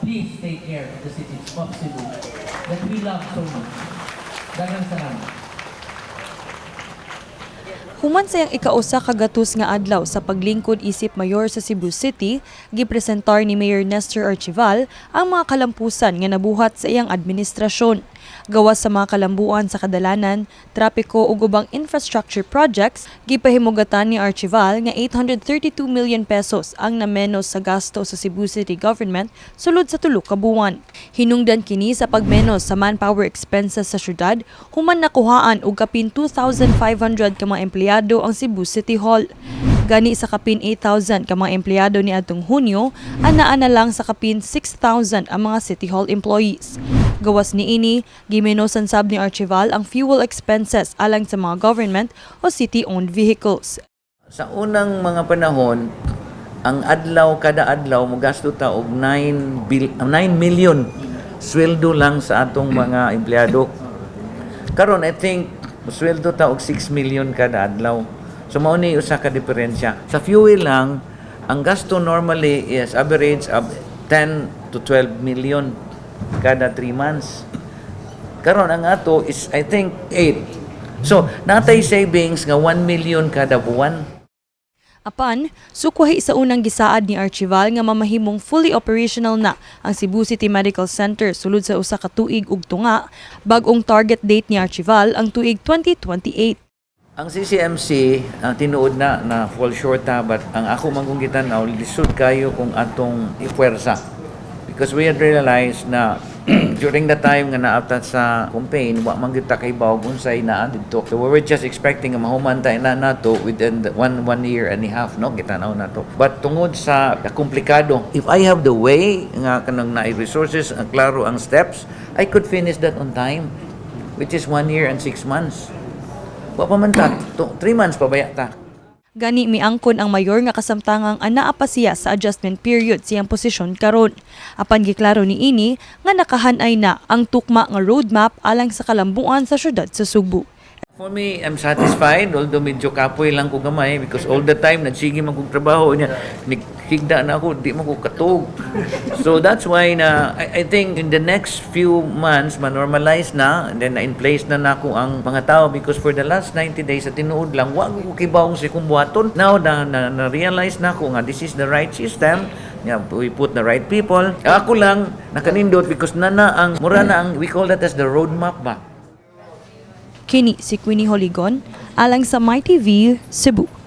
please take care of the city of Cebu that we love so much. Daghang salamat. Human sayang ikausa ka gatus nga adlaw sa paglingkod isip mayor sa Cebu City, gipresentar ni Mayor Nestor Archival ang mga kalampusan nga nabuhat sa iyang administrasyon. Gawas sa mga kalambuan sa kadalanan, trapiko ug ubang infrastructure projects, gipahimugatan ni Archival nga 832 million pesos ang namenos sa gasto sa Cebu City Government sulod sa tulo ka buwan. Hinungdan kini sa pagmenos sa manpower expenses sa syudad, human nakuhaan og kapin 2,500 ka mga empleyado ang Cebu City Hall. Gani sa kapin 8,000 ka mga empleyado ni atong Hunyo, anaa na lang sa kapin 6,000 ang mga City Hall employees. Gawas ni ini, gimenosan sab ni Archival ang fuel expenses alang sa mga government o city-owned vehicles. Sa unang mga panahon, ang adlaw kada adlaw mogasto ta og 9 bil, 9 million sweldo lang sa atong mga empleyado. Karon I think sweldo ta og 6 million kada adlaw. So mao ni usa ka diferensya. Sa fuel lang, ang gasto normally is average of 10 to 12 million kada 3 months. Karon ang ato is I think 8. So, natay savings nga 1 million kada buwan. Apan, sukuhi sa unang gisaad ni Archival nga mamahimong fully operational na ang Cebu City Medical Center sulod sa usa ka tuig ug tunga, bag-ong target date ni Archival ang tuig 2028. Ang CCMC, ang tinuod na na fall short ta but ang ako mangunggitan na lisod kayo kung atong ipuwersa. Because we had realized na during the time nga naabta sa campaign, wa man kita kay bawag unsay naa didto. So we were just expecting nga mahuman tayo na nato within the one one year and a half, no? Kita na nato. But tungod sa komplikado, if I have the way nga kanang na resources, ang klaro ang steps, I could finish that on time, which is one year and six months. Wa pa man ta, to, three months pa baya ta. Gani miangkon ang mayor nga kasamtangang anaa pa siya sa adjustment period siyang posisyon karon. Apan giklaro ni ini nga nakahanay na ang tukma nga roadmap alang sa kalambuan sa syudad sa Subo. For me, I'm satisfied, although medyo kapoy lang ko gamay because all the time nagsige man kong trabaho niya. Higda na ako, di man ko katog. So that's why na, I, I think in the next few months, ma-normalize na, and then na-in place na na ako ang mga tao because for the last 90 days sa tinuod lang, wag ko kibawong si kumbuhaton. Now, na, na, na-realize na ako nga this is the right system, Yeah, we put the right people. Ako lang nakanindot because nana ang mura na ang we call that as the roadmap ba. Kini si Queenie Holigon alang sa My TV Cebu.